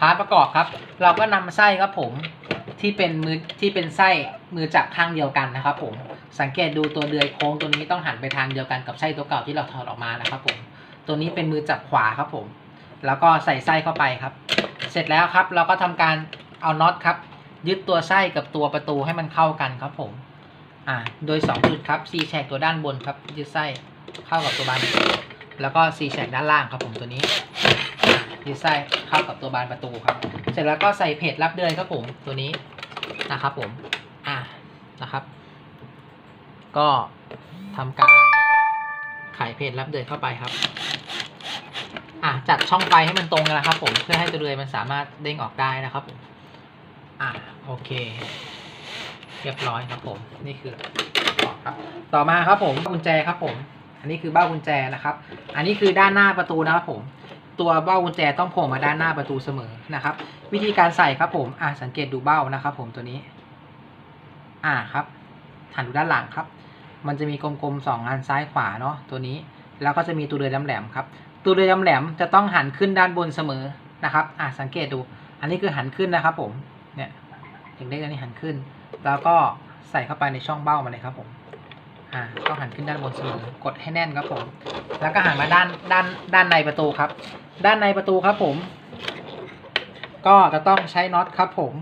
พาร์ทประกอบครับ เราก็นำไส้ครับผมที่เป็นมือที่เป็นไส้มือจับข้างเดียวกันนะครับ ผมสังเกตดูตัวเดือยโค้งตัวนี้ต้องหันไปทางเดียวกันกับไส้ตัวเก่าที่เราถอดออกมานะครับ ผม ตัวนี้เป็นมือจับขวาครับผม แล้วก็ใส่ไส้เข้าไปครับ เสร็จแล้วครับเราก็ทำการเอาน็อตครับ ยึดตัวไส้กับตัวประตูให้มันเข้ากันครับผมอ่าโดย2จุดครับ C แฉกตัวด้านบนครับยึดไส้เข้ากับตัวบานแล้วก็ C แฉกด้านล่างครับผมตัวนี้ ดไส้เข้ากับตัวบานประตูครับ เสร็จแล้วก็ใส่เพจรับเดือยครับผมตัวนี้นะครับผมอ่านะครับ ก็ทำการไขเพจรับเดือยเข้าไปครับอะจัดช่องไฟให้มันตรงกันนะครับ ผมเพื่อให้ตัวเดือยมันสามารถเด้งออกได้นะครับผมอะโอเค เรียบร้อยครับผม นี่คือต่อครับ ต่อมาครับผมกุญแจครับผม อันนี้คือเบ้ากุญแจนะครับ อันนี้คือด้านหน้าประตูนะครับผม ตัวเบ้ากุญแจต้องโผล่มาด้านหน้าประตูเสมอนะครับ วิธีการใส่ครับผมอะสังเกตดูเบ้านะครับ ผมตัวนี้ อ่าครับหันดูด้านหลังครับ มันจะมีกลมๆสองอันซ้ายขวาเนาะตัวนี้ แล้วก็จะมีตัวเรือยแหลมๆครับ ตัวเรือยแหลมจะต้องหันขึ้นด้านบนเสมอนะครับ อะสังเกตดู อันนี้คือหันขึ้นนะครับ ผมเนี่ยถึงได้อันนี้หันขึ้น แล้วก็ใส่เข้าไปในช่องเบ้ามาเลยครับผมอ่าต้องหันขึ้นด้านบนเสมอกดให้แน่นครับผม แล้วก็หันมาด้านด้านด้านในประตูครับ ด้านในประตูครับผม ก็จะต้องใช้น็อตครับผม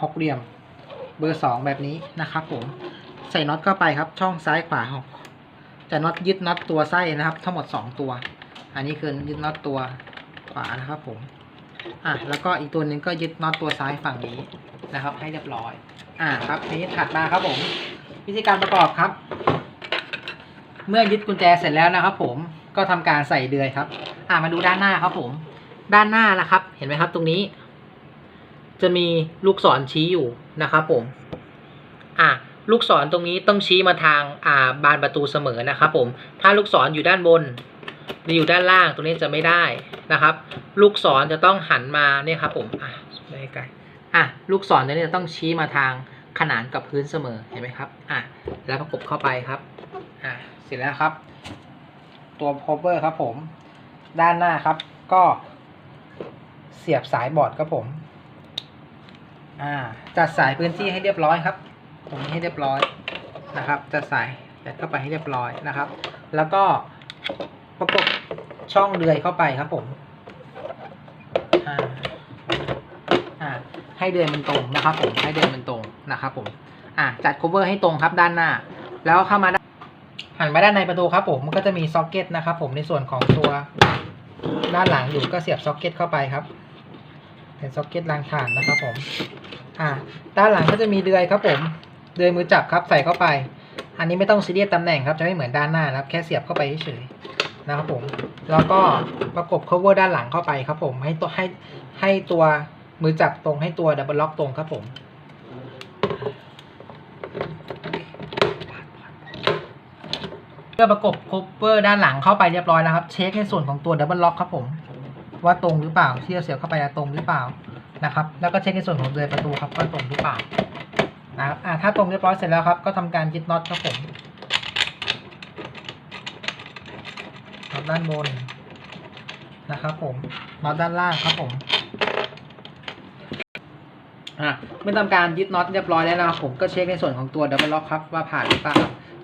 หกเหลี่ยมเบอร์สองแบบนี้นะครับผมใส่น็อตเข้าไปครับ ช่องซ้ายขวาของจะน็อตยึดน็อตตัวไส้นะครับ ทั้งหมดสองตัว อันนี้คือยึดน็อตตัวขวานะครับผมอะแล้วก็อีกตัวหนึ่งก็ยึดน็อตตัวซ้ายฝั่งนี้นะครับ ให้เรียบร้อย อ่าครับนี้ถัดมาครับผม วิธีการประกอบครับ เมื่อยึดกุญแจเสร็จแล้วนะครับ ผมก็ทำการใส่เดือยครับ อ่ามาดูด้านหน้าครับผม ด้านหน้านะครับ เห็นไหมครับตรงนี้ จะมีลูกศรชี้อยู่นะครับ ผม อ่าลูกศรตรงนี้ต้องชี้มาทางอ่าบานประตูเสมอนะครับ ผม ถ้าลูกศรอยู่ด้านบนหรืออยู่ด้านล่างตรงนี้จะไม่ได้นะครับ ลูกศรจะต้องหันมาเนี่ยครับ ผมอะไม่ไกลอะลูกศรตัวนี้จะต้องชี้มาทางขนานกับพื้นเสมอเห็นไหมครับ อะแล้วประกบเข้าไปครับ อะ เสร็จแล้วครับ ตัวโพเวอร์ครับผม ด้านหน้าครับ ก็เสียบสายบอร์ดครับผม อ่า จัดสายพื้นที่ให้เรียบร้อยครับ ตรงนี้ให้เรียบร้อยนะครับ จัดสายยัดเข้าไปให้เรียบร้อยนะครับ แล้วก็ประกบช่องเดือยเข้าไปครับผมอ่าอ่าให้เดือยมันตรงนะครับผม ให้เดือยมันตรงนะครับผม อ่าจัด cover ให้ตรงครับด้านหน้า แล้วเข้ามา หันมาด้านในประตูครับผมมันก็จะมีซ็อกเก็ตนะครับผมในส่วนของตัวด้านหลังอยู่ก็เสียบซ็อกเก็ตเข้าไปครับ เป็นซ็อกเก็ตรางถ่านนะครับผมอ่าด้านหลังก็จะมีเดือยครับผม เดือยมือจับครับใส่เข้าไป อันนี้ไม่ต้องซีเรียสตำแหน่งครับจะไม่เหมือนด้านหน้านะครับ แค่เสียบเข้าไปเฉยนะครับผม แล้วก็ประกบ cover ด้านหลังเข้าไปครับผม ให้ตัวให้ให้ตัวมือจับตรงให้ตัวดับเบิลล็อกตรงครับผม เพื่อประกบ cover ด้านหลังเข้าไปเรียบร้อยแล้วครับ เช็คในส่วนของตัวดับเบิลล็อกครับผม ว่าตรงหรือเปล่าที่เราเสียบเข้าไปตรงหรือเปล่านะครับ แล้วก็เช็คในส่วนของเดือยประตูครับว่าตรงหรือเปล่านะครับอ่าถ้าตรงเรียบร้อยเสร็จแล้วครับ ก็ทำการยึดน็อตครับผมน็อตด้านบนนะครับผมน็อตด้านล่างครับผมอ่าเมื่อทำการยึดน็อตเรียบร้อยแล้วนะครับผมก็เช็คในส่วนของตัวดับเบิลล็อกครับว่าผ่านหรือเปล่า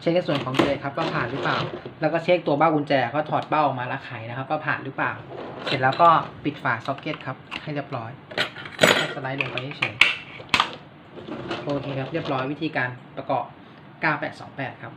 เช็คในส่วนของเดือยครับว่าผ่านหรือเปล่า แล้วก็เช็คตัวเบ้ากุญแจก็ถอดเบ้าออกมาแล้วไขนะครับว่าผ่านหรือเปล่า เสร็จแล้วก็ปิดฝาซ็อกเก็ตครับให้เรียบร้อยแค่สไลด์ลงไปเฉยโอเคครับเรียบร้อยวิธีการประกอบ 9828 ครับ